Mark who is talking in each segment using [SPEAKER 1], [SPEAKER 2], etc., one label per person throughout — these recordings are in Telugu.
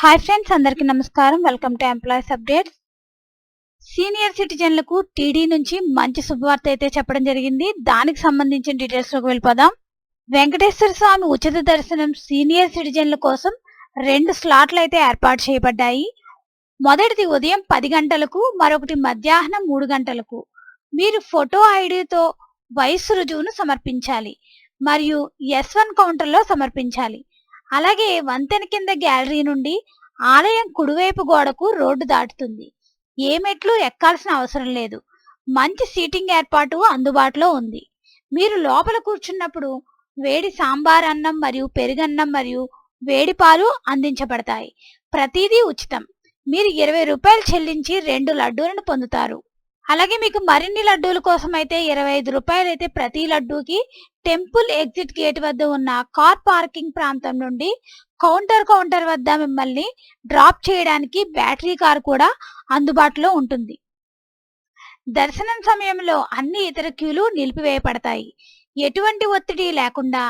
[SPEAKER 1] హాయ్ ఫ్రెండ్స్ అందరికీ నమస్కారం. Welcome to employees updates senior సిటిజన్లకు TD నుంచి మంచి శుభవార్త అయితే చెప్పడం జరిగింది. దానికి సంబంధించిన డీటెయిల్స్లోకి వెళ్ళిపోదాం. వెంకటేశ్వర స్వామి ఉచిత దర్శనం సీనియర్ సిటిజన్ల కోసం రెండు స్లాట్లు అయితే ఏర్పాటు చేయబడ్డాయి. మొదటిది ఉదయం పది గంటలకు మరొకటి మధ్యాహ్నం మూడు గంటలకు. మీరు ఫోటో ఐడితో వయస్సు రుజువును సమర్పించాలి. మరియు ఎస్ వన్ కౌంటర్లో సమర్పించాలి. అలాగే వంతెన కింద గ్యాలరీ నుండి ఆలయం కుడివైపు గోడకు రోడ్డు దాటుతుంది. ఏ మెట్లు ఎక్కాల్సిన అవసరం లేదు. మంచి సీటింగ్ ఏర్పాటు అందుబాటులో ఉంది. మీరు లోపల కూర్చున్నప్పుడు వేడి సాంబార్ అన్నం మరియు పెరుగన్నం మరియు వేడి పాలు అందించబడతాయి. ప్రతిదీ ఉచితం. మీరు ఇరవై రూపాయలు చెల్లించి రెండు లడ్డూలను పొందుతారు. అలాగే మీకు మరిన్ని లడ్డూల కోసం అయితే ఇరవై ఐదు రూపాయలు అయితే ప్రతి లడ్డూకి టెంపుల్ ఎగ్జిట్ గేట్ వద్ద ఉన్న కార్ పార్కింగ్ ప్రాంతం నుండి కౌంటర్ కౌంటర్ వద్ద మిమ్మల్ని డ్రాప్ చేయడానికి బ్యాటరీ కార్ కూడా అందుబాటులో ఉంటుంది. దర్శనం సమయంలో అన్ని ఇతర క్యూలు నిలిపివేయబడతాయి. ఎటువంటి ఒత్తిడి లేకుండా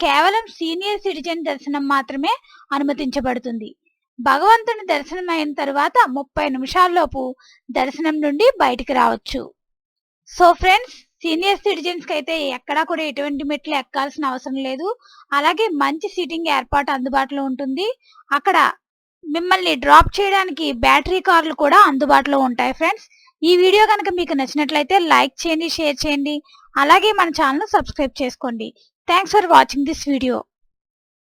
[SPEAKER 1] కేవలం సీనియర్ సిటిజన్ దర్శనం మాత్రమే అనుమతించబడుతుంది. భగవంతుని దర్శనం అయిన తర్వాత ముప్పై నిమిషాల్లోపు దర్శనం నుండి బయటికి రావచ్చు. సో ఫ్రెండ్స్ సీనియర్ సిటిజన్స్కి అయితే ఎక్కడా కూడా ఎటువంటి మెట్లు ఎక్కాల్సిన అవసరం లేదు. అలాగే మంచి సీటింగ్ ఏర్పాటు అందుబాటులో ఉంటుంది. అక్కడ మిమ్మల్ని డ్రాప్ చేయడానికి బ్యాటరీ కార్లు కూడా అందుబాటులో ఉంటాయి ఫ్రెండ్స్. ఈ వీడియో కనుక మీకు నచ్చినట్లయితే లైక్ చేయండి షేర్ చేయండి. అలాగే మన ఛానల్ సబ్స్క్రైబ్ చేసుకోండి. Thanks for watching this video.